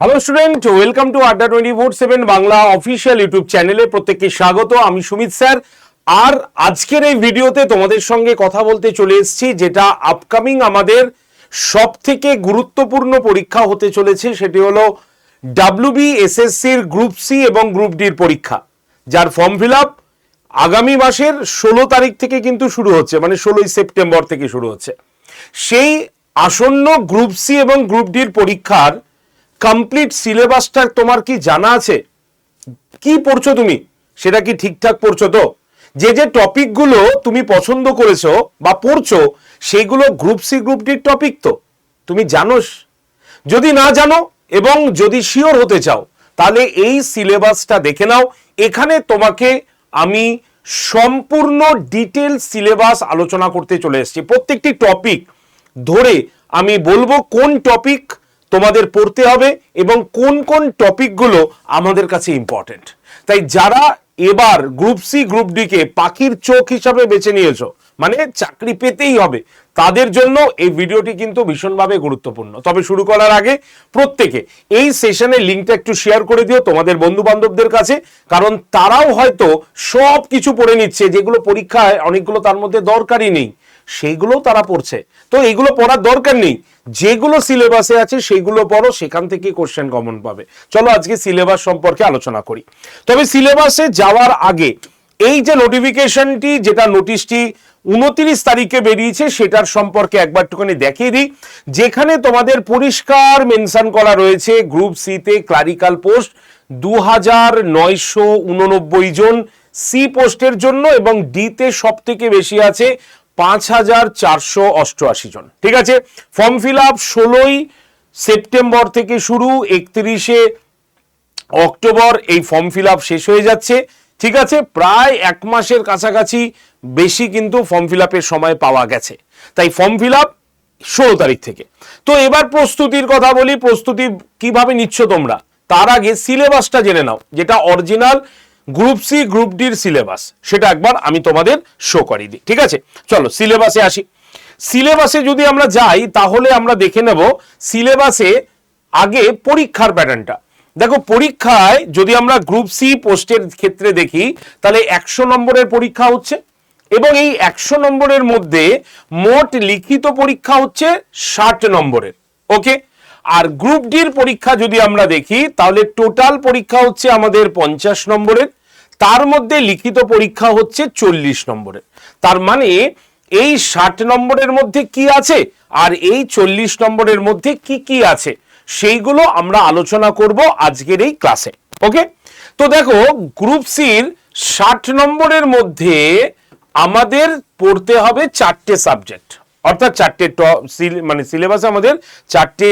Hello student welcome to Adda twenty four seven Bangla official YouTube চ্যানেলে প্রত্যেককে স্বাগত। আমি সুমিত স্যার। আর আজকের এই ভিডিওতে তোমাদের সঙ্গে কথা বলতে চলে এসেছি, যেটা আপকামিং আমাদের সব থেকে গুরুত্বপূর্ণ পরীক্ষা হতে চলেছে, সেটি হলো ডাব্লিউবি এসএসসির গ্রুপ সি এবং গ্রুপ ডির পরীক্ষা, যার ফর্ম ফিল আপ আগামী মাসের ষোলো তারিখ থেকে কিন্তু শুরু হচ্ছে মানে ষোলোই সেপ্টেম্বর থেকে শুরু হচ্ছে। সেই আসন্ন গ্রুপ সি এবং গ্রুপ ডির পরীক্ষার কমপ্লিট সিলেবাসটা তোমার কি জানা আছে? কি পড়ছো তুমি? সেটা কি ঠিকঠাক পড়ছো তো? যে যে টপিকগুলো তুমি পছন্দ করেছ বা পড়ছো, সেগুলো গ্রুপ সি গ্রুপ ডির টপিক তো। তুমি জানোস যদি না জানো এবং যদি শিওর হতে চাও, তাহলে এই সিলেবাসটা দেখে নাও। এখানে তোমাকে আমি সম্পূর্ণ ডিটেল সিলেবাস আলোচনা করতে চলে এসেছি। প্রত্যেকটি টপিক ধরে আমি বলব কোন টপিক তোমাদের পড়তে হবে এবং কোন কোন টপিকগুলো আমাদের কাছে ইম্পর্টেন্ট তাই যারা এবার গ্রুপ সি গ্রুপ ডি কে পাখির চোখ হিসাবে বেছে নিয়েছো মানে চাকরি পেতেই হবে, তাদের জন্য এই ভিডিওটি কিন্তু ভীষণভাবে গুরুত্বপূর্ণ। তবে শুরু করার আগে প্রত্যেকে এই সেশনের লিঙ্কটা একটু শেয়ার করে দিও তোমাদের বন্ধু বান্ধবদের কাছে, কারণ তারাও হয়তো সব কিছু পড়ে নিচ্ছে, যেগুলো পরীক্ষায় অনেকগুলো তার মধ্যে দরকারই নেই। সেইগুলো তারা পড়ছে। তো এইগুলো পড়ার দরকার নেই। যেগুলো সিলেবাসে আছে, সেইগুলো পড়ো, সেখান থেকে কোশ্চেন কমন পাবে। চলো আজকে সিলেবাস সম্পর্কে আলোচনা করি। তবে সিলেবাসে যাওয়ার আগে, এই যে নোটিফিকেশনটি যেটা নোটিশটি উনত্রিশ তারিখে বেরিয়েছে, সেটার সম্পর্কে একবার একটুখানি দেখিয়ে দিই। যেখানে তোমাদের পরিষ্কার মেনশন করা রয়েছে গ্রুপ সিতে ক্লারিক্যাল পোস্ট দু হাজার নয়শো উননব্বই জন সি পোস্টের জন্য এবং ডিতে সব থেকে বেশি আছে পাঁচ হাজার চারশো অষ্টআশি জন। ঠিক আছে? ফর্ম ফিল আপ ষোলোই সেপ্টেম্বর থেকে শুরু, একত্রিশে অক্টোবর এই ফর্ম ফিল আপ শেষ হয়ে যাচ্ছে। ঠিক আছে? প্রায় এক মাসের কাছাকাছি বেশি কিন্তু ফর্ম ফিল আপের সময় পাওয়া গেছে। তাই ফর্ম ফিল আপ ষোলো তারিখ থেকে। তো এবার প্রস্তুতির কথা বলি, প্রস্তুতি কীভাবে নিচ্ছ তোমরা? তার আগে সিলেবাসটা জেনে নাও, যেটা অরিজিনাল গ্রুপ সি, গ্রুপ ডির সিলেবাস। সেটা একবার আমি তোমাদের শো করিয়ে দিই। ঠিক আছে? চলো, সিলেবাসে আসি। সিলেবাসে যদি আমরা যাই, তাহলে আমরা দেখে নেব সিলেবাসে আগে পরীক্ষার প্যাটার্নটা। দেখো, পরীক্ষায় যদি আমরা গ্রুপ সি পোস্টের ক্ষেত্রে দেখি, তাহলে একশো নম্বরের পরীক্ষা হচ্ছে এবং এই একশো নম্বরের মধ্যে মোট লিখিত পরীক্ষা হচ্ছে ষাট নম্বরের। ওকে? আর গ্রুপ ডির পরীক্ষা যদি আমরা দেখি, তাহলে টোটাল পরীক্ষা হচ্ছে আমাদের পঞ্চাশ নম্বরের। তার মধ্যে লিখিত পরীক্ষা হচ্ছে চল্লিশ নম্বরের তার মানে এই ষাট নম্বরের মধ্যে কি আছে? আর এই চল্লিশ নম্বরের মধ্যে কি কি আছে? সেইগুলো আমরা আলোচনা করব আজকের এই ক্লাসে। ওকে? তো দেখো, গ্রুপ সির ষাট নম্বরের মধ্যে আমাদের পড়তে হবে চারটে সাবজেক্ট। অর্থাৎ চারটে মানে সিলেবাসে আমাদের চারটে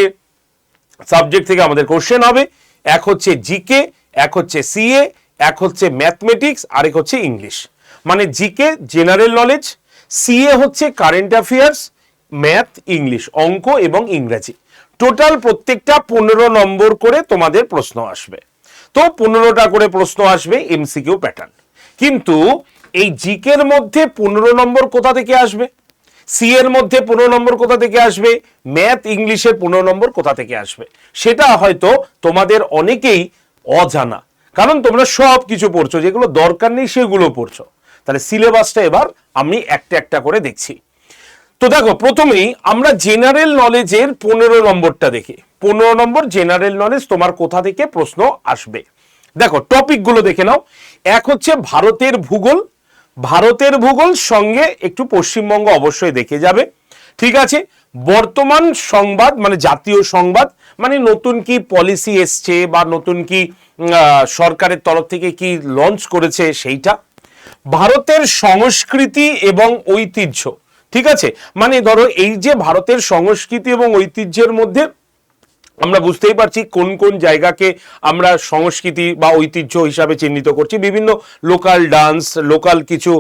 সাবজেক্ট থেকে আমাদের কোশ্চেন হবে। এক হচ্ছে জিকে, এক হচ্ছে সিএ এক হচ্ছে ম্যাথমেটিক্স আর এক হচ্ছে ইংলিশ মানে G K general knowledge C A হচ্ছে কারেন্ট অ্যাফেয়ার্স ম্যাথ ইংলিশ অঙ্ক এবং ইংরাজি। টোটাল প্রত্যেকটা পনেরো নম্বর করে তোমাদের প্রশ্ন আসবে। তো পনেরোটা করে প্রশ্ন আসবে এমসিকিউ প্যাটার্ন কিন্তু এই জিকের মধ্যে পনেরো নম্বর কোথা থেকে আসবে? সি এর মধ্যে পনেরো নম্বর কোথা থেকে আসবে? ম্যাথ ইংলিশের পনেরো নম্বর কোথা থেকে আসবে? সেটা হয়তো তোমাদের অনেকেই অজানা। কারণ তোমরা সব কিছু পড়ছো, যেগুলো দরকার নেই সেগুলো পড়ছো। তাহলে সিলেবাসটা এবার আমি একটা একটা করে দেখছি। তো দেখো, প্রথমেই আমরা জেনারেল নলেজের পনেরো নম্বরটা দেখি। পনেরো নম্বর জেনারেল নলেজ তোমার কোথা থেকে প্রশ্ন আসবে? দেখো টপিকগুলো দেখে নাও। এক হচ্ছে ভারতের ভূগোল। ভারতের ভূগোল সঙ্গে একটু পশ্চিমবঙ্গ অবশ্যই দেখে যাবে। ঠিক আছে? বর্তমান সংবাদ মানে জাতীয় সংবাদ মানে নতুন কি পলিসি এসছে বা নতুন কি সরকারের তরফ থেকে কি লঞ্চ করেছে সেইটা? ভারতের সংস্কৃতি এবং ঐতিহ্য, ঠিক আছে? মানে ধরো এই যে ভারতের সংস্কৃতি এবং ঐতিহ্যের মধ্যে আমরা বুঝতেই পারছি কোন কোন জায়গাকে আমরা সংস্কৃতি বা ঐতিহ্য হিসাবে চিহ্নিত করছি। বিভিন্ন লোকাল ডান্স লোকাল কিছু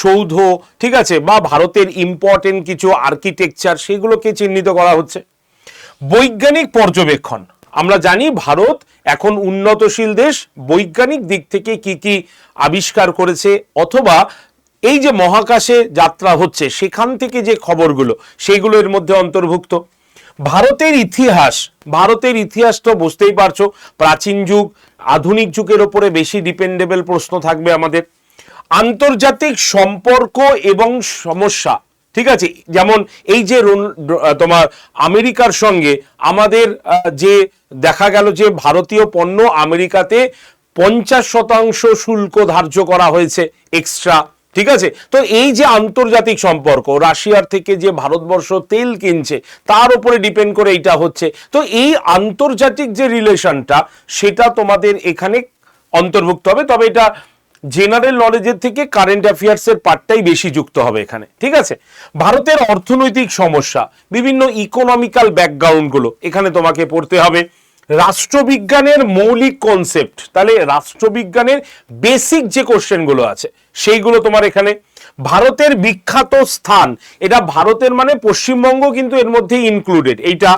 সৌধ, ঠিক আছে? বা ভারতের ইম্পর্টেন্ট কিছু আর্কিটেকচার সেগুলোকে চিহ্নিত করা হচ্ছে। বৈজ্ঞানিক পর্যবেক্ষণ। আমরা জানি ভারত এখন উন্নতশীল দেশ, বৈজ্ঞানিক দিক থেকে কি কি আবিষ্কার করেছে অথবা এই যে মহাকাশে যাত্রা হচ্ছে, সেখান থেকে যে খবরগুলো সেগুলো এর মধ্যে অন্তর্ভুক্ত। ভারতের ইতিহাস ভারতের ইতিহাস তো বুঝতেই পারছ, প্রাচীন যুগ, আধুনিক যুগের ওপরে বেশি ডিপেন্ডেবল প্রশ্ন থাকবে আমাদের। আন্তর্জাতিক সম্পর্ক এবং সমস্যা ঠিক আছে? যেমন এই যে তোমার আমেরিকার সঙ্গে আমাদের যে দেখা গেল যে ভারতীয় পণ্য আমেরিকাতে পঞ্চাশ শতাংশ শুল্ক ধার্য করা হয়েছে এক্সট্রা ঠিক আছে? তো এই যে আন্তর্জাতিক সম্পর্ক, রাশিয়ার থেকে যে ভারতবর্ষ তেল কিনছে, তার উপরে ডিপেন্ড করে এইটা হচ্ছে। তো এই আন্তর্জাতিক যে রিলেশনটা সেটা তোমাদের এখানে অন্তর্ভুক্ত হবে। তবে এটা জেনারেল নলেজের থেকে কারেন্ট অ্যাফেয়ার্সের পার্টটাই বেশি যুক্ত হবে এখানে, ঠিক আছে? ভারতের অর্থনৈতিক সমস্যা, বিভিন্ন ইকোনমিক্যাল ব্যাকগ্রাউন্ডগুলো এখানে তোমাকে পড়তে হবে। রাষ্ট্রবিজ্ঞানের মৌলিক কনসেপ্ট তাহলে রাষ্ট্রবিজ্ঞানের বেসিক যে কোশ্চেনগুলো আছে, সেইগুলো তোমার এখানে। ভারতের বিখ্যাত স্থান, এটা ভারতের মানে পশ্চিমবঙ্গ কিন্তু এর মধ্যে ইনক্লুডেড এইটা।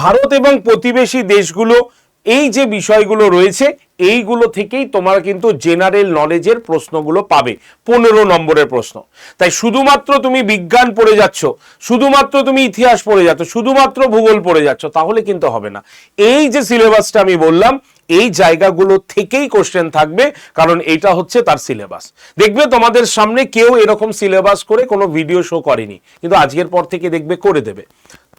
ভারত এবং প্রতিবেশী দেশগুলো এই যে বিষয়গুলো রয়েছে, এইগুলো থেকেই তোমার কিন্তু জেনারেল নলেজের প্রশ্নগুলো পাবে। পনেরো নম্বরের প্রশ্ন। তাই শুধুমাত্র তুমি বিজ্ঞান পড়ে যাচ্ছ, শুধুমাত্র তুমি ইতিহাস পড়ে যাচ্ছ, শুধুমাত্র ভূগোল পড়ে যাচ্ছ, তাহলে কিন্তু হবে না। এই যে সিলেবাসটা আমি বললাম, এই জায়গাগুলো থেকেই কোশ্চেন থাকবে, কারণ এটা হচ্ছে তার সিলেবাস দেখবে তোমাদের সামনে কেউ এরকম সিলেবাস করে কোনো ভিডিও শো করেনি, কিন্তু আজকের পর থেকে দেখবে করে দেবে।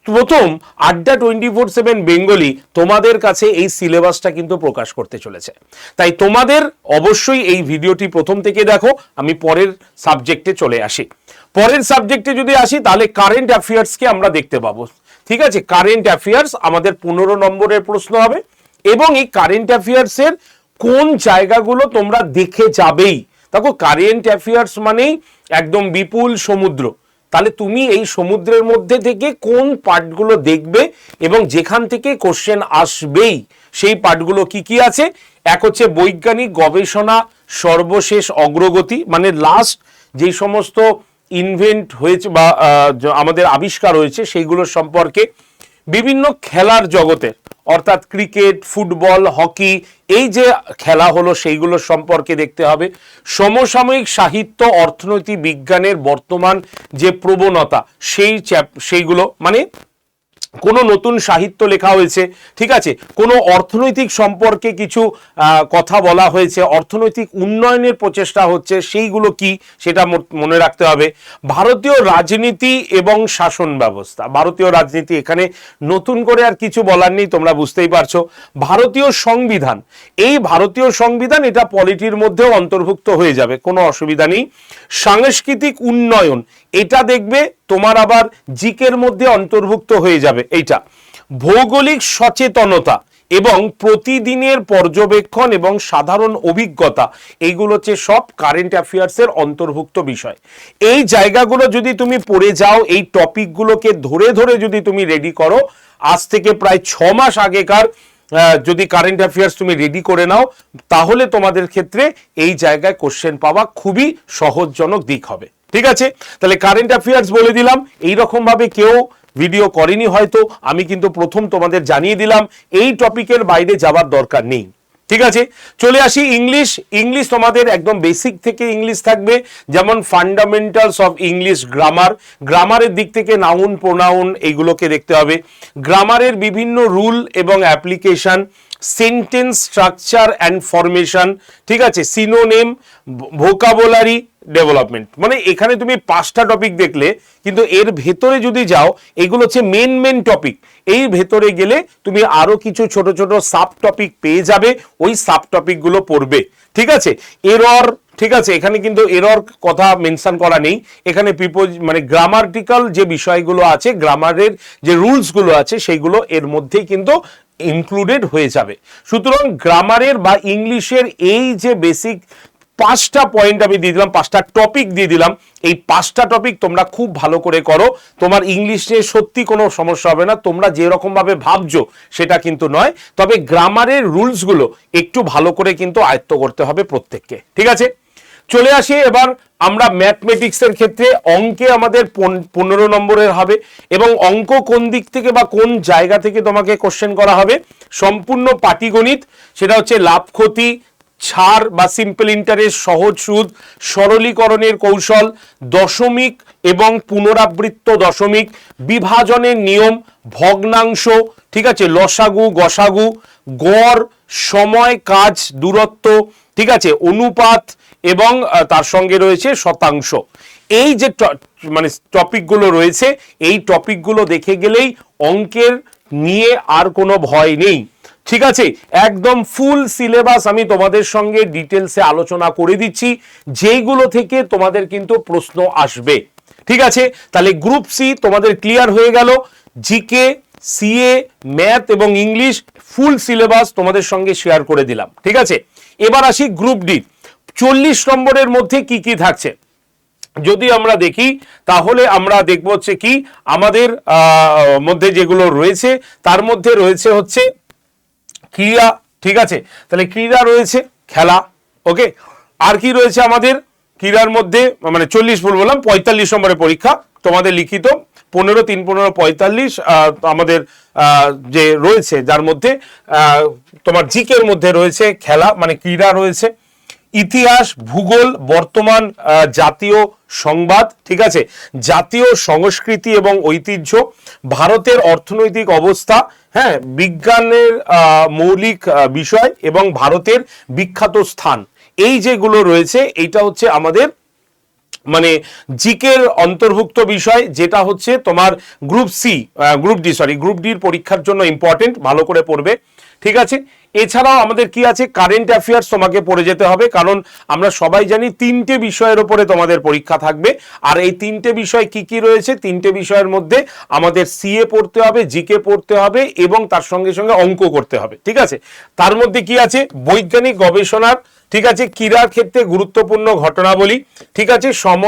প্রথম আড্ডা টোয়েন্টি ফোর সেভেন বেঙ্গলি তোমাদের কাছে এই সিলেবাসটা কিন্তু প্রকাশ করতে চলেছে। তাই তোমাদের অবশ্যই এই ভিডিওটি প্রথম থেকে দেখো, আমি পরের সাবজেক্টে চলে আসি। পরের সাবজেক্টে যদি আসি, তাহলে কারেন্ট অ্যাফেয়ার্সকে আমরা দেখতে পাবো। ঠিক আছে? কারেন্ট অ্যাফেয়ার্স আমাদের পনেরো নম্বরের প্রশ্ন হবে এবং এই কারেন্ট অ্যাফেয়ার্সের কোন জায়গাগুলো তোমরা দেখে যাবেই। দেখো, কারেন্ট অ্যাফেয়ার্স মানেই একদম বিপুল সমুদ্র। তাহলে তুমি এই সমুদ্রের মধ্যে থেকে কোন পার্টগুলো দেখবে এবং যেখান থেকে কোশ্চেন আসবেই, সেই পার্টগুলো কি কি আছে? এক হচ্ছে বৈজ্ঞানিক গবেষণা, সর্বশেষ অগ্রগতি মানে লাস্ট যেই সমস্ত ইনভেন্ট হয়েছে বা আমাদের আবিষ্কার হয়েছে সেইগুলোর সম্পর্কে বিভিন্ন খেলার জগতের অর্থাৎ ক্রিকেট, ফুটবল, হকি, এই যে খেলা হলো সেইগুলো সম্পর্কে দেখতে হবে। সমসাময়িক সাহিত্য, অর্থনৈতিক বিজ্ঞানের বর্তমান যে প্রবণতা, সেই চ্যাপ, সেইগুলো মানে কোনো নতুন সাহিত্য লেখা হয়েছে, ঠিক আছে? কোনো অর্থনৈতিক সম্পর্কে কিছু কথা বলা হয়েছে, অর্থনৈতিক উন্নয়নের প্রচেষ্টা হচ্ছে, সেইগুলো কি সেটা মনে রাখতে হবে। ভারতীয় রাজনীতি এবং শাসন ব্যবস্থা, ভারতীয় রাজনীতি এখানে নতুন করে আর কিছু বলার নেই, তোমরা বুঝতেই পারছ। ভারতীয় সংবিধান, এই ভারতীয় সংবিধান এটা পলিটির মধ্যেও অন্তর্ভুক্ত হয়ে যাবে, কোনো অসুবিধা নেই। সাংস্কৃতিক উন্নয়ন, এটা দেখবে তোমার আবার জিকের মধ্যে অন্তর্ভুক্ত হয়ে যাবে, এইটা। ভৌগোলিক সচেতনতা এবং প্রতিদিনের পর্যবেক্ষণ এবং সাধারণ অভিজ্ঞতা, এইগুলো হচ্ছে সব কারেন্ট অ্যাফেয়ার্সের অন্তর্ভুক্ত বিষয়। এই জায়গাগুলো যদি তুমি পড়ে যাও, এই টপিকগুলোকে ধরে ধরে যদি তুমি রেডি করো, আজ থেকে প্রায় ছ মাস আগেকার যদি কারেন্ট অ্যাফেয়ার্স তুমি রেডি করে নাও, তাহলে তোমাদের ক্ষেত্রে এই জায়গায় কোশ্চেন পাওয়া খুবই সহজজনক দিক হবে। ঠিক আছে? তাহলে কারেন্ট অ্যাফেয়ার্স বলে দিলাম। এই ভাবে কেউ ভিডিও করেনি হয়তো। আমি কিন্তু প্রথম তোমাদের জানিয়ে দিলাম, এই টপিকের বাইরে যাবার দরকার নেই। ঠিক আছে? চলে আসি ইংলিশ ইংলিশ তোমাদের একদম বেসিক থেকে ইংলিশ থাকবে। যেমন ফান্ডামেন্টালস অফ ইংলিশ গ্রামার গ্রামারের দিক থেকে নাউন প্রোনাউন এইগুলোকে দেখতে হবে। গ্রামারের বিভিন্ন রুল এবং application sentence structure and formation ঠিক আছে? Synonym vocabulary development. মানে এখানে তুমি পাঁচটা টপিক দেখলে, কিন্তু এর ভেতরে যদি যাও, এগুলো হচ্ছে মেন মেন টপিক এই ভেতরে গেলে তুমি আরও কিছু ছোট ছোট সাব টপিক পেয়ে যাবে, ওই সাব টপিকগুলো পড়বে। ঠিক আছে? এরর ঠিক আছে? এখানে কিন্তু এরর কথা মেনশন করা নেই। এখানে প্রিপোজ মানে গ্রামাটিক্যাল যে বিষয়গুলো আছে গ্রামারের যে রুলসগুলো আছে সেইগুলো এর মধ্যেই কিন্তু ইনক্লুডেড হয়ে যাবে। সুতরাং গ্রামারের বা ইংলিশের এই যে বেসিক পাঁচটা পয়েন্ট আমি দিয়ে দিলাম, পাঁচটা টপিক দিয়ে দিলাম। এই পাঁচটা টপিক তোমরা খুব ভালো করে করো। তোমার ইংলিশ নিয়ে সত্যি কোনো সমস্যা হবে না। তোমরা যেরকম ভাবে ভাবছ, সেটা কিন্তু নয়। তবে গ্রামারের রুলসগুলো একটু ভালো করে কিন্তু আয়ত্ত করতে হবে প্রত্যেককে। ঠিক আছে? চলে আসি এবার আমরা ম্যাথমেটিক্সের ক্ষেত্রে। অঙ্কে আমাদের পন- পনেরো নম্বরের হবে এবং অঙ্ক কোন দিক থেকে বা কোন জায়গা থেকে তোমাকে কোশ্চেন করা হবে? সম্পূর্ণ পাটিগণিত। সেটা হচ্ছে লাভ ক্ষতি ছাড় বা সিম্পল ইন্টারেস্ট সহজ সুদ, সরলীকরণের কৌশল, দশমিক এবং পুনরাবৃত্ত দশমিক, বিভাজনের নিয়ম, ভগ্নাংশ, ঠিক আছে, লসাগু, গসাগু, গড়, সময়, কাজ, দূরত্ব, ঠিক আছে, অনুপাত এবং তার সঙ্গে রয়েছে শতাংশ। এই যে মানে টপিকগুলো রয়েছে, এই টপিকগুলো দেখে গেলেই অঙ্কের নিয়ে আর কোনো ভয় নেই। ঠিক আছে, একদম ফুল সিলেবাস আমি তোমাদের সঙ্গে ডিটেলসে আলোচনা করে দিচ্ছি, যেইগুলো থেকে তোমাদের কিন্তু প্রশ্ন আসবে। ঠিক আছে, তাহলে গ্রুপ সি তোমাদের ক্লিয়ার হয়ে গেল G K C A math এবং ইংলিশ ফুল সিলেবাস তোমাদের সঙ্গে শেয়ার করে দিলাম। ঠিক আছে, এবার আসি গ্রুপ ডি চল্লিশ নম্বরের মধ্যে কি কি থাকছে? যদি আমরা দেখি, তাহলে আমরা দেখব হচ্ছে কি, আমাদের মধ্যে যেগুলো রয়েছে, তার মধ্যে রয়েছে হচ্ছে ক্রীড়া, ঠিক আছে? তাহলে ক্রীড়া রয়েছে খেলা ওকে আর কি রয়েছে আমাদের? ক্রীড়ার মধ্যে মানে চল্লিশ ভুল বললাম, পঁয়তাল্লিশ নম্বরের পরীক্ষা, তোমাদের লিখিত, পনেরো, তিন, পনেরো, পঁয়তাল্লিশ আমাদের যে রয়েছে, যার মধ্যে তোমার জিকের মধ্যে রয়েছে খেলা মানে ক্রীড়া রয়েছে ইতিহাস, ভূগোল, বর্তমান জাতীয় সংবাদ, ঠিক আছে? জাতীয় সংস্কৃতি এবং ঐতিহ্য, ভারতের অর্থনৈতিক অবস্থা হ্যাঁ বিজ্ঞানের মৌলিক বিষয় এবং ভারতের বিখ্যাত স্থান। এই যেগুলো রয়েছে, এইটা হচ্ছে আমাদের মানে জিকের অন্তর্ভুক্ত বিষয়, যেটা হচ্ছে তোমার group C group D, sorry, group ডির পরীক্ষার জন্য ইম্পর্টেন্ট ভালো করে পড়বে, ঠিক আছে? এছাড়াও আমাদের কি আছে? কারেন্ট অ্যাফেয়ার্স তোমাকে পড়ে যেতে হবে, কারণ আমরা সবাই জানি তিনটে বিষয়ের ওপরে তোমাদের পরীক্ষা থাকবে। আর এই তিনটে বিষয় কি কি রয়েছে? তিনটে বিষয়ের মধ্যে আমাদের সিএ পড়তে হবে জিকে পড়তে হবে এবং তার সঙ্গে সঙ্গে অঙ্ক করতে হবে, ঠিক আছে? তার মধ্যে কি আছে? বৈজ্ঞানিক গবেষণার, ঠিক আছে? ক্রীড়ার ক্ষেত্রে গুরুত্বপূর্ণ ঘটনাবলী, ঠিক আছে? সম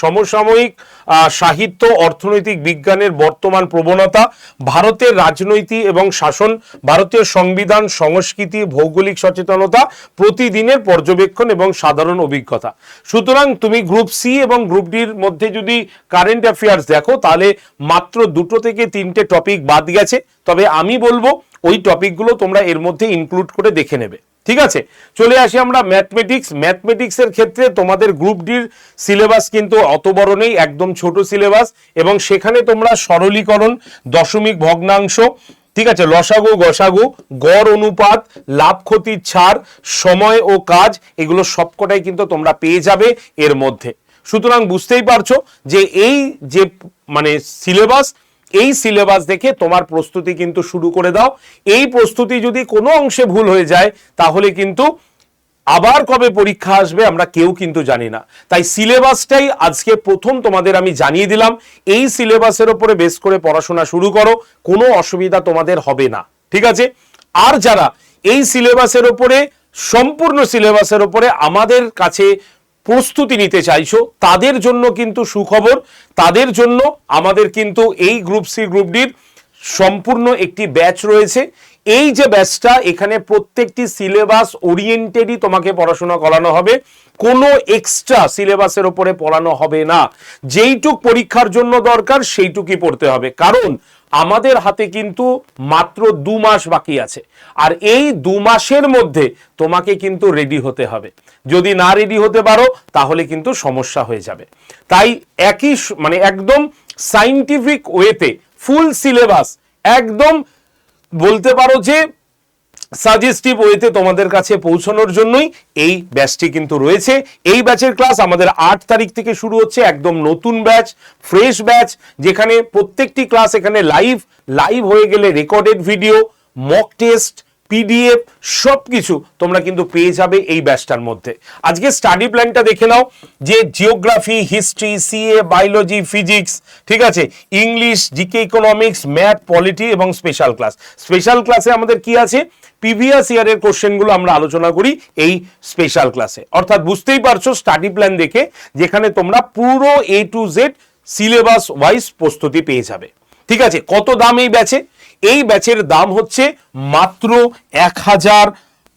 সমসাময়িক সাহিত্য, অর্থনৈতিক বিজ্ঞানের বর্তমান প্রবণতা, ভারতের রাজনৈতিক এবং শাসন, ভারতীয় সংবিধান, সংস্কৃতি ভৌগোলিক সচেতনতা প্রতিদিনের পর্যবেক্ষণ এবং সাধারণ অভিজ্ঞতা। সুতরাং তুমি গ্রুপ সি এবং গ্রুপ ডির মধ্যে যদি কারেন্ট অ্যাফেয়ার্স দেখো, তাহলে মাত্র দুটো থেকে তিনটে টপিক বাদ গেছে। তবে আমি বলব, ওই টপিকগুলো তোমরা এর মধ্যে ইনক্লুড করে দেখে নেবে। ঠিক আছে? চলে আসি আমরা ম্যাথমেটিক্স ম্যাথমেটিক্সের ক্ষেত্রে তোমাদের গ্রুপ ডির সিলেবাস কিন্তু অত বড় নেই একদম ছোট সিলেবাস এবং সেখানে তোমরা সরলীকরণ, দশমিক ভগ্নাংশ ঠিক আছে, লসাগু, গসাগু, গড় অনুপাত, লাভ ক্ষতির ছাড়, সময় ও কাজ, এগুলো সবকটাই কিন্তু তোমরা পেয়ে যাবে এর মধ্যে। সুতরাং বুঝতেই পারছ যে এই যে মানে সিলেবাস, এই সিলেবাস দেখে তোমার প্রস্তুতি কিন্তু শুরু করে দাও। এই প্রস্তুতি যদি কোনো অংশে ভুল হয়ে যায়, তাহলে কিন্তু আবার কবে পরীক্ষা আসবে আমরা কেউ কিন্তু জানি না। তাই সিলেবাসটাই আজকে প্রথম তোমাদের আমি জানিয়ে দিলাম। এই সিলেবাসের ওপরে বেস করে পড়াশোনা শুরু করো, কোনো অসুবিধা তোমাদের হবে না। ঠিক আছে? আর যারা এই সিলেবাসের ওপরে, সম্পূর্ণ সিলেবাসের ওপরে আমাদের কাছে প্রস্তুতি নিতে চাইছো, তাদের জন্য কিন্তু সুখবর, তাদের জন্য আমাদের কিন্তু এই গ্রুপ সি গ্রুপ ডির সম্পূর্ণ একটি ব্যাচ রয়েছে। এই যে ব্যাচটা, এখানে প্রত্যেকটি সিলেবাস ওরিয়েন্টেডই তোমাকে পড়াশোনা করানো হবে। কোনো এক্সট্রা সিলেবাসের ওপরে পড়ানো হবে না। যেইটুক পরীক্ষার জন্য দরকার, সেইটুকুই পড়তে হবে। কারণ আমাদের হাতে কিন্তু মাত্র দু মাস বাকি আছে। আর এই দু মাসের মধ্যে তোমাকে কিন্তু রেডি হতে হবে। যদি না রেডি হতে পারো, তাহলে কিন্তু সমস্যা হয়ে যাবে। তাই একই মানে একদম সাইন্টিফিক ওয়েতে ফুল সিলেবাস একদম বলতে পারো যে সাজেস্টিভ ওয়েতে তোমাদের কাছে পৌঁছানোর জন্যই এই ব্যাচটি কিন্তু রয়েছে। এই ব্যাচের ক্লাস আমাদের আট তারিখ থেকে শুরু হচ্ছে, একদম নতুন ব্যাচ ফ্রেশ ব্যাচ যেখানে প্রত্যেকটি ক্লাস এখানে লাইভ লাইভ হয়ে গেলে recorded video mock test P D F সব কিছু তোমরা কিন্তু পেয়ে যাবে এই ব্যাচটার মধ্যে। আজকে স্টাডি প্ল্যানটা দেখে নাও যে geography history CA biology physics ঠিক আছে? English GK economics math polity এবং স্পেশাল ক্লাস স্পেশাল ক্লাসে আমাদের কি আছে? প্রিভিয়াস ইয়ারের কোশ্চেনগুলো আমরা আলোচনা করি এই স্পেশাল ক্লাসে অর্থাৎ বুঝতেই পারছ স্টাডি প্ল্যান দেখে যেখানে তোমরা পুরো A to Z syllabus wise প্রস্তুতি পেয়ে যাবে। ঠিক আছে? কত দাম এই ব্যাচে এই ব্যাচের দাম হচ্ছে মাত্র এক হাজার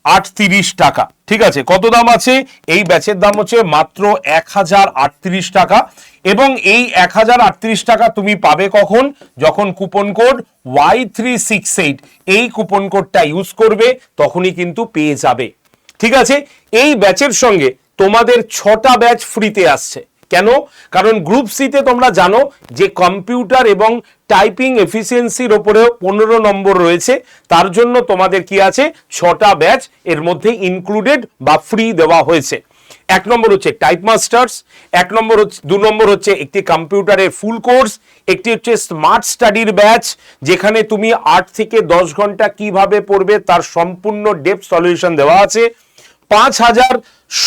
আটত্রিশ টাকা। ঠিক আছে, কত দাম আছে? এই ব্যাচের দাম হচ্ছে মাত্র এক হাজার আটত্রিশ টাকা এবং এই এক হাজার আটত্রিশ টাকা তুমি পাবে কখন? যখন coupon code Y three six eight এই কুপন কোডটা ইউজ করবে, তখনই কিন্তু পেয়ে যাবে। ঠিক আছে, এই ব্যাচের সঙ্গে তোমাদের ছটা ব্যাচ ফ্রিতে আসছে। কেন? কারণ গ্রুপ সিতে তোমরা জানো যে কম্পিউটার এবং টাইপিং এফিসিয়েন্সির ওপরে পনেরো নম্বর রয়েছে। তার জন্য তোমাদের কি আছে? ছটা ব্যাচ এর মধ্যে ইনক্লুডেড বা ফ্রি দেওয়া হয়েছে। এক নম্বর হচ্ছে টাইপ মাস্টার্স এক নম্বর হচ্ছে, দু নম্বর হচ্ছে একটি কম্পিউটারের ফুল কোর্স একটি হচ্ছে স্মার্ট স্টাডির ব্যাচ যেখানে তুমি আট থেকে দশ ঘণ্টা কীভাবে পড়বে তার সম্পূর্ণ ডেপ সলিউশন দেওয়া আছে। পাঁচ হাজার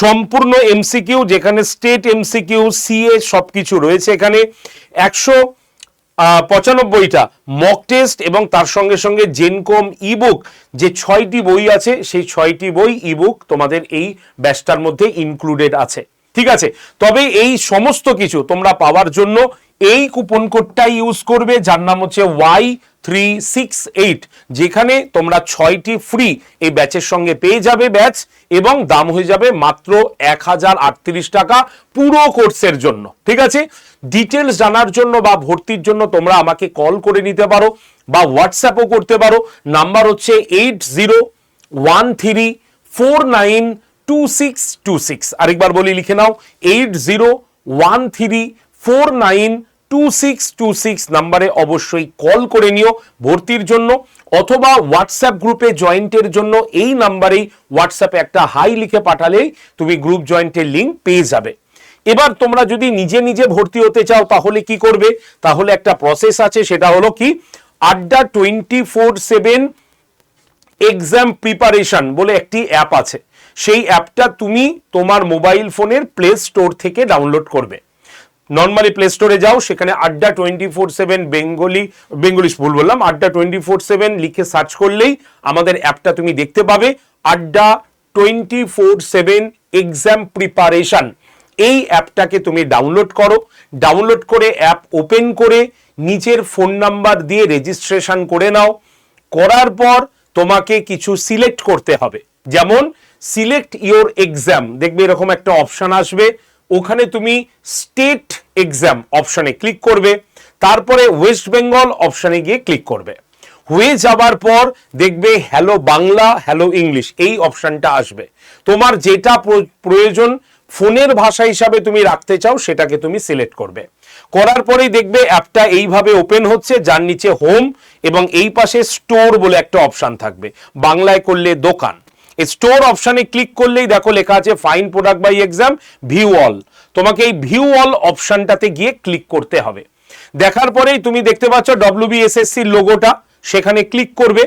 সম্পূর্ণ এমসিকিউ, যেখানে স্টেট এমসিকিউ, সিএ সবকিছু রয়েছে এখানে। একশো পঁচানব্বইটা মক টেস্ট এবং তার সঙ্গে সঙ্গে জেনকম ইবুক যে ছয়টি বই আছে, সেই ছয়টি বই ইবুক তোমাদের এই ব্যাচটার মধ্যে ইনক্লুডেড আছে। ঠিক আছে? তবে এই সমস্ত কিছু তোমরা পাওয়ার জন্য এই কুপন কোডটাই ইউজ করবে, যার নাম হচ্ছে ওয়াই থ্রি সিক্স এইট যেখানে তোমরা ছয়টি ফ্রি এই ব্যাচের সঙ্গে পেয়ে যাবে ব্যাচ এবং দাম হয়ে যাবে মাত্র এক হাজার আটত্রিশ টাকা পুরো কোর্সের জন্য। ঠিক আছে? ডিটেলস জানার জন্য বা ভর্তির জন্য তোমরা আমাকে কল করে নিতে পারো, বা হোয়াটসঅ্যাপও করতে পারো। নাম্বার হচ্ছে eight zero one three four nine two six two six আরেকবার বলি, লিখে নাও eight zero one three four nine two six two six নাম্বারে অবশ্যই কল করে নিও ভর্তির জন্য অথবা হোয়াটসঅ্যাপ গ্রুপে জয়েন্টের জন্য এই নাম্বারেই হোয়াটসঅ্যাপে একটা হাই লিখে পাঠালেই তুমি গ্রুপ জয়েন্টের লিঙ্ক পেয়ে যাবে। এবার তোমরা যদি নিজে নিজে ভর্তি হতে চাও তাহলে কি করবে? তাহলে একটা প্রসেস আছে, সেটা হলো কি? Adda twenty four seven exam preparation বলে একটি অ্যাপ আছে। সেই অ্যাপটা তুমি তোমার মোবাইল ফোনের প্লে স্টোর থেকে ডাউনলোড করবে। নর্মালি প্লে স্টোরে যাও, সেখানে Adda twenty four seven Bengali Benglish ভুল বললাম, আড্ডা টোয়েন্টি ফোর সেভেন লিখে সার্চ করলেই আমাদের অ্যাপটা তুমি দেখতে পাবে। Adda twenty four seven exam preparation এই অ্যাপটাকে তুমি ডাউনলোড করো। ডাউনলোড করে অ্যাপ ওপেন করে নিজের ফোন নাম্বার দিয়ে রেজিস্ট্রেশন করে নাও। করার পর তোমাকে কিছু সিলেক্ট করতে হবে। যেমন সিলেক্ট ইওর এক্সাম দেখবে এরকম একটা অপশান আসবে। ওখানে তুমি স্টেট এক্সাম অপশানে ক্লিক করবে, তারপরে ওয়েস্ট বেঙ্গল অপশানে গিয়ে ক্লিক করবে। হয়ে যাবার পর দেখবে হ্যালো বাংলা হ্যালো ইংলিশ এই অপশানটা আসবে। তোমার যেটা প্রয়োজন ফোনের ভাষা হিসাবে তুমি রাখতে চাও সেটাকে তুমি সিলেক্ট করবে। করার পরেই দেখবে অ্যাপটা এইভাবে ওপেন হচ্ছে, যার নিচে হোম এবং এই পাশে স্টোর বলে একটা অপশান থাকবে। বাংলায় করলে দোকান। এই স্টোর অপশনে ক্লিক করলেই দেখো লেখা আছে find product by exam view all তোমাকে এই ভিউ অল অপশনটাতে গিয়ে ক্লিক করতে হবে। দেখার পরেই তুমি দেখতে পাচ্ছ ডব্লিউবিএসএসসির লোগোটা সেখানে ক্লিক করবে।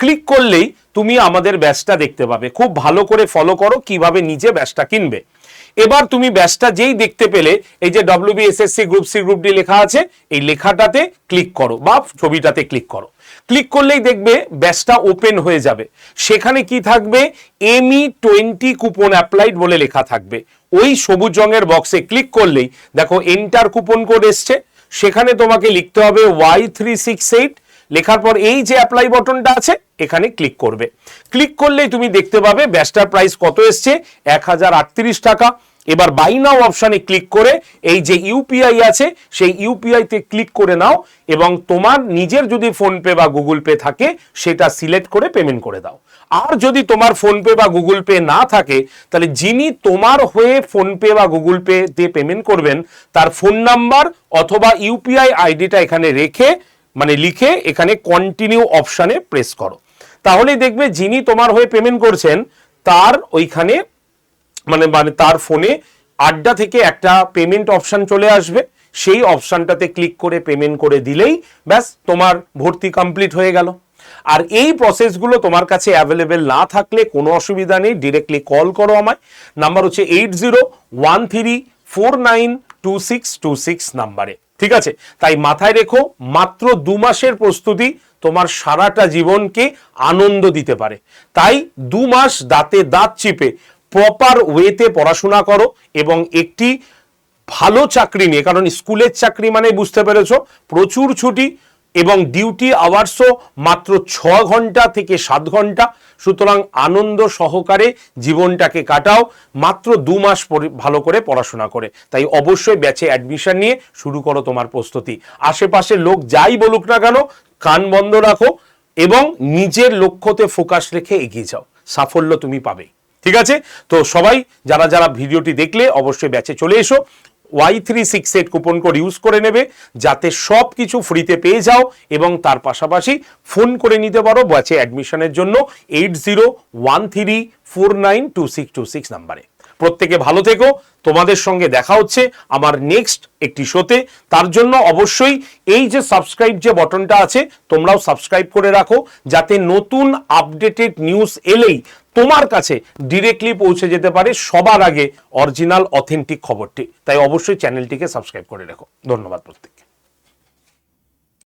ক্লিক করলেই তুমি আমাদের ব্যাচটা দেখতে পাবে। খুব ভালো করে ফলো করো কীভাবে নিজে ব্যাচটা কিনবে। এবার তুমি ব্যাচটা যেই দেখতে পেলে, এই যে W B S S C group C group D লেখা আছে, এই লেখাটাতে ক্লিক করো বা ছবিটাতে ক্লিক করো। ক্লিক করলেই দেখবে ব্যাচটা ওপেন হয়ে যাবে। সেখানে কি থাকবে? এমই টোয়েন্টি কুপন অ্যাপ্লাইড বলে লেখা থাকবে। ওই সবুজ রঙের বক্সে ক্লিক করলেই দেখো এন্টার কুপন কোড এসছে। সেখানে তোমাকে লিখতে হবে ওয়াই থ্রি সিক্স এইট লেখার পর এই যে অ্যাপ্লাই বটনটা আছে, এখানে ক্লিক করবে। ক্লিক করলেই তুমি দেখতে পাবে ব্যাচটার প্রাইস কত এসছে? এক হাজার আটত্রিশ টাকা। এবার বাই নাও অপশানে ক্লিক করে এই যে ইউপিআই আছে, সেই ইউপিআইতে ক্লিক করে নাও এবং তোমার নিজের যদি ফোনপে বা গুগল পে থাকে, সেটা সিলেক্ট করে পেমেন্ট করে দাও। আর যদি তোমার ফোনপে বা গুগল পে না থাকে, তাহলে যিনি তোমার হয়ে ফোনপে বা গুগল পে দিয়ে পেমেন্ট করবেন, তার ফোন নাম্বার অথবা ইউপিআই আইডিটা এখানে রেখে মানে লিখে এখানে কন্টিনিউ অপশানে প্রেস করো। তাহলেই দেখবে যিনি তোমার হয়ে পেমেন্ট করছেন, তার ওইখানে মানে মানে তার ফোনে আড্ডা থেকে একটা পেমেন্ট অপশান চলে আসবে। সেই অপশানটাতে ক্লিক করে পেমেন্ট করে দিলেই ব্যাস তোমার ভর্তি কমপ্লিট হয়ে গেল। আর এই প্রসেসগুলো তোমার কাছে অ্যাভেলেবেল না থাকলে কোনো অসুবিধা নেই ডিরেক্টলি কল করো আমায়। নাম্বার হচ্ছে eight zero one three four nine two six two six নাম্বারে ঠিক আছে? তাই মাথায় রেখো, মাত্র দু মাসের প্রস্তুতি তোমার সারাটা জীবনকে আনন্দ দিতে পারে। তাই দু মাস দাঁতে দাঁত চিপে প্রপার ওয়েতে পড়াশোনা করো এবং একটি ভালো চাকরি নিয়ে, কারণ স্কুলের চাকরি মানে বুঝতে পেরেছ, প্রচুর ছুটি এবং ডিউটি আওয়ার্সও মাত্র ছ ঘণ্টা থেকে সাত ঘণ্টা। সুতরাং আনন্দ সহকারে জীবনটাকে কাটাও, মাত্র দু মাস ভালো করে পড়াশোনা করে। তাই অবশ্যই ব্যাচে অ্যাডমিশন নিয়ে শুরু করো তোমার প্রস্তুতি। আশেপাশে লোক যাই বলুক না কেন, কান বন্ধ রাখো এবং নিজের লক্ষ্যতে ফোকাস রেখে এগিয়ে যাও। সাফল্য তুমি পাবেই ঠিক আছে? তো সবাই যারা যারা ভিডিওটি দেখলে অবশ্যই ব্যাচে চলে এসো। Y three six eight coupon code use করে নেবে, যাতে সব কিছু ফ্রিতে পেয়ে যাও এবং তার পাশাপাশি ফোন করে নিতে পারো ব্যাচে অ্যাডমিশনের জন্য eight zero one three four nine two six two six নাম্বারে প্রত্যেকে ভালো থেকো। তোমাদের সঙ্গে দেখা হচ্ছে আমার নেক্সট একটি শোতে তার জন্য অবশ্যই এই যে সাবস্ক্রাইব যে বটনটা আছে, তোমরাও সাবস্ক্রাইব করে রাখো, যাতে নতুন আপডেটেড নিউজ এলেই তোমার কাছে ডিরেক্টলি পৌঁছে যেতে পারে সবার আগে অরিজিনাল অথেন্টিক খবরটি। তাই অবশ্যই চ্যানেলটিকে সাবস্ক্রাইব করে রেখো। ধন্যবাদ প্রত্যেককে।